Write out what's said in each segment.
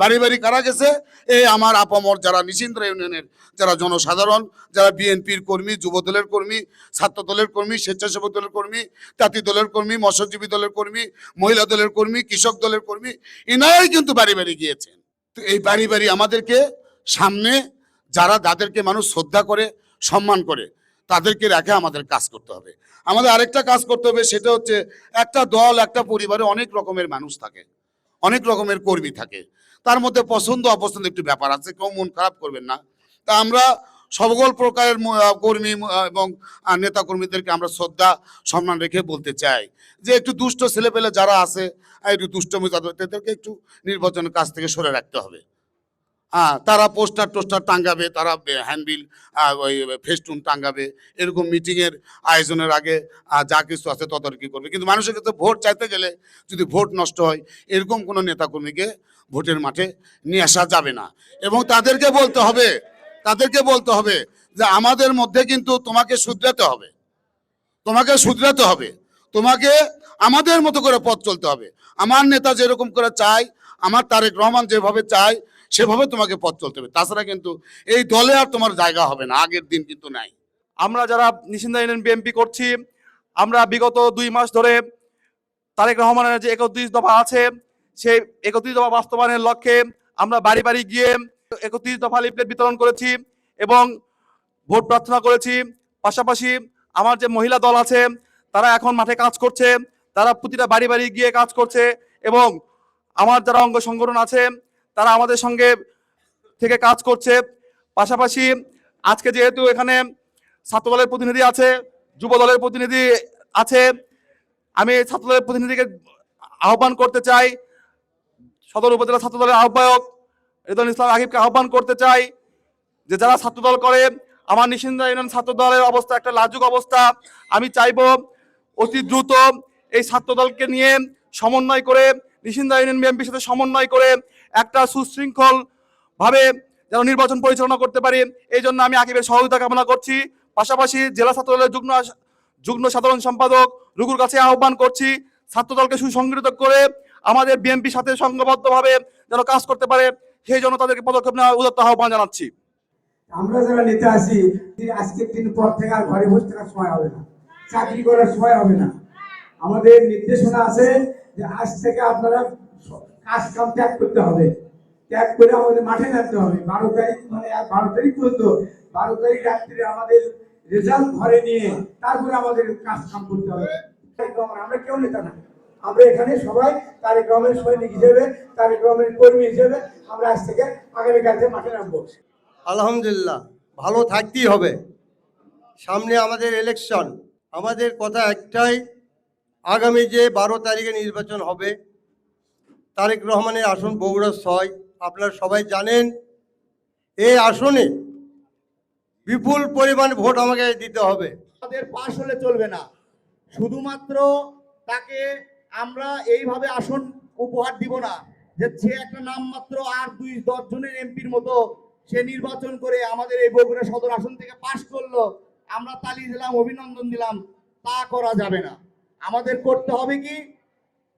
বাড়ি বাড়ি কারা গেছে? এই আমার আপামর যারা নিচিন্দ্রা ইউনিয়নের যারা জনসাধারণ, যারা বিএনপির কর্মী যুব দলের কর্মী ছাত্র দলের কর্মী, স্বেচ্ছাসেবক দলের কর্মী তাঁতি দলের কর্মী, মৎস্যজীবী দলের কর্মী, মহিলা দলের কর্মী, কৃষক দলের কর্মী, এনারাই কিন্তু বাড়ি বাড়ি গিয়েছেন। তো এই বাড়ি বাড়ি আমাদেরকে সামনে যারা যাদেরকে মানুষ শ্রদ্ধা করে, সম্মান করে, তাদেরকে রেখে আমাদের কাজ করতে হবে। আমাদের আরেকটা কাজ করতে হবে, সেটা হচ্ছে একটা দল, একটা পরিবারে অনেক রকমের মানুষ থাকে, অনেক রকমের কর্মী থাকে। তার মধ্যে পছন্দ অপছন্দ একটু ব্যাপার আছে, কেউ মন খারাপ করবেন না। তা আমরা সকল প্রকারের কর্মী এবং নেতা কর্মীদেরকে আমরা শ্রদ্ধা, সম্মান রেখে বলতে চাই যে একটু দুষ্ট ছেলেপেলে যারা আছে একটু দুষ্টমি তাদেরকে একটু নির্বাচনের কাছ থেকে সরে রাখতে হবে। হ্যাঁ তারা পোস্টার টোস্টার টাঙ্গাবে তারা হ্যান্ডবিল ওই ফেস্টুন টাঙ্গাবে এরকম মিটিংয়ের আয়োজনের আগে যা কিছু আছে তদারকি করবে। কিন্তু মানুষের কাছে ভোট চাইতে গেলে যদি ভোট নষ্ট হয়, এরকম কোনো নেতাকর্মীকে ভোটের মাঠে নিয়ে আসা যাবে না। এবং তাদেরকে বলতে হবে, তাদেরকে বলতে হবে যে আমাদের মধ্যে কিন্তু তোমাকে শুধরাতে হবে। তোমাকে শুধরাতে হবে। তোমাকে আমাদের মতো করে পথ চলতে হবে। আমার নেতা যেরকম করে চায়, আমার তারেক রহমান যেভাবে চায়, সেভাবে তোমাকে পথ চলতে হবে। তাছাড়া কিন্তু এই দলে আর তোমার জায়গা হবে না, আগের দিন কিন্তু নাই। আমরা যারা নিশিন্দা ইউনিয়ন বিএনপি করছি, আমরা বিগত দুই মাস ধরে তারেক রহমানের যে একত্রিশ দফা আছে সেই একত্রিশ দফা বাস্তবায়নের লক্ষ্যে আমরা বাড়ি বাড়ি গিয়ে একত্রিশ দফা লিফলেট বিতরণ করেছি এবং ভোট প্রার্থনা করেছি। পাশাপাশি আমার যে মহিলা দল আছে, তারা এখন মাঠে কাজ করছে, তারা প্রতিটা বাড়ি বাড়ি গিয়ে কাজ করছে এবং আমার যারা অঙ্গ সংগঠন আছে, তারা আমাদের সঙ্গে থেকে কাজ করছে। পাশাপাশি আজকে যেহেতু এখানে ছাত্র দলের প্রতিনিধি আছে, যুব দলের প্রতিনিধি আছে, আমি ছাত্র দলের প্রতিনিধিকে আহ্বান করতে চাই সদর উপজেলা ছাত্র দলের আহ্বায়ক রেদন ইসলাম আহিবকে আহ্বান করতে চাই যে যারা ছাত্র দল করে, আমার নিশিন্দা ইউনিয়ন ছাত্র দলের অবস্থা একটা লাজুক অবস্থা। আমি চাইব অতি দ্রুত এই ছাত্র দলকে নিয়ে সমন্বয় করে, নিশিন্দা ইউনিয়ন বিএনপির সাথে সমন্বয় করে একটা সুশৃঙ্খল ভাবে যেন নির্বাচন পরিচালনা করতে পারি। এই জন্য আমি আকিবের সহযোগিতা কামনা করছি। পাশাপাশি জেলা ছাত্র দলের যুগ্ম যুগ্ম সাধারণ সম্পাদক রুগুর কাছে আহ্বান করছি ছাত্র দলকে সুসংগঠিত করে আমাদের বিএনপির সাথে সংঘবদ্ধভাবে যেন কাজ করতে পারে সেই জন্য তাদেরকে পদক্ষেপ নেওয়া উদত্ত আহ্বান জানাচ্ছি। আমরা যারা নেতা আছি আজকের দিন পর থেকে আর ঘরে বসে থাকার সময় হবে না, চাকরি করার সময় হবে না। আমাদের নির্দেশনা আছে যে আজ থেকে আপনারা কাজ কাম ত্যাগ করতে হবে। ত্যাগ করে আমাদের মাঠে নামতে হবে। বারো তারিখ মানে বারো তারিখ পর্যন্ত, বারো তারিখ রাত্রে আমাদের রেজাল্ট ঘরে নিয়ে তারপরে আমাদের কাজ কাম করতে হবে। আমরা কেউ নেতা না। আমরা এখানে সবাই তারেক রহমানের সৈনিক হিসেবে তারেক রহমানের কর্মী হিসেবে আমরা আজ থেকে আগামীকাল থেকে মাঠে নামবো। আলহামদুলিল্লাহ ভালো থাকতেই হবে। সামনে আমাদের ইলেকশন আমাদের কথা একটাই আগামী যে বারো তারিখে নির্বাচন হবে তারেক রহমানের আসন বগুড়া ছয়। আপনারা সবাই জানেন এই আসনে বিপুল পরিমাণ ভোট আমাকে দিতে হবে। তাদের পাশ হলে চলবে না। শুধুমাত্র তাকে আমরা এইভাবে আসন উপহার দিব না যে সে একটা নাম মাত্র আর দুই, দশ জনের এমপির মতো সে নির্বাচন করে আমাদের এই বগুড়া সদর আসন থেকে পাশ করল, আমরা তালি দিলাম, অভিনন্দন দিলাম, তা করা যাবে না। আমাদের করতে হবে কি?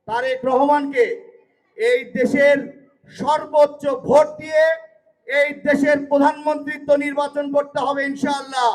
তারেক রহমানকে এই দেশের সর্বোচ্চ ভোট দিয়ে এই দেশের প্রধানমন্ত্রিত্ব নির্বাচন করতে হবে ইনশাআল্লাহ।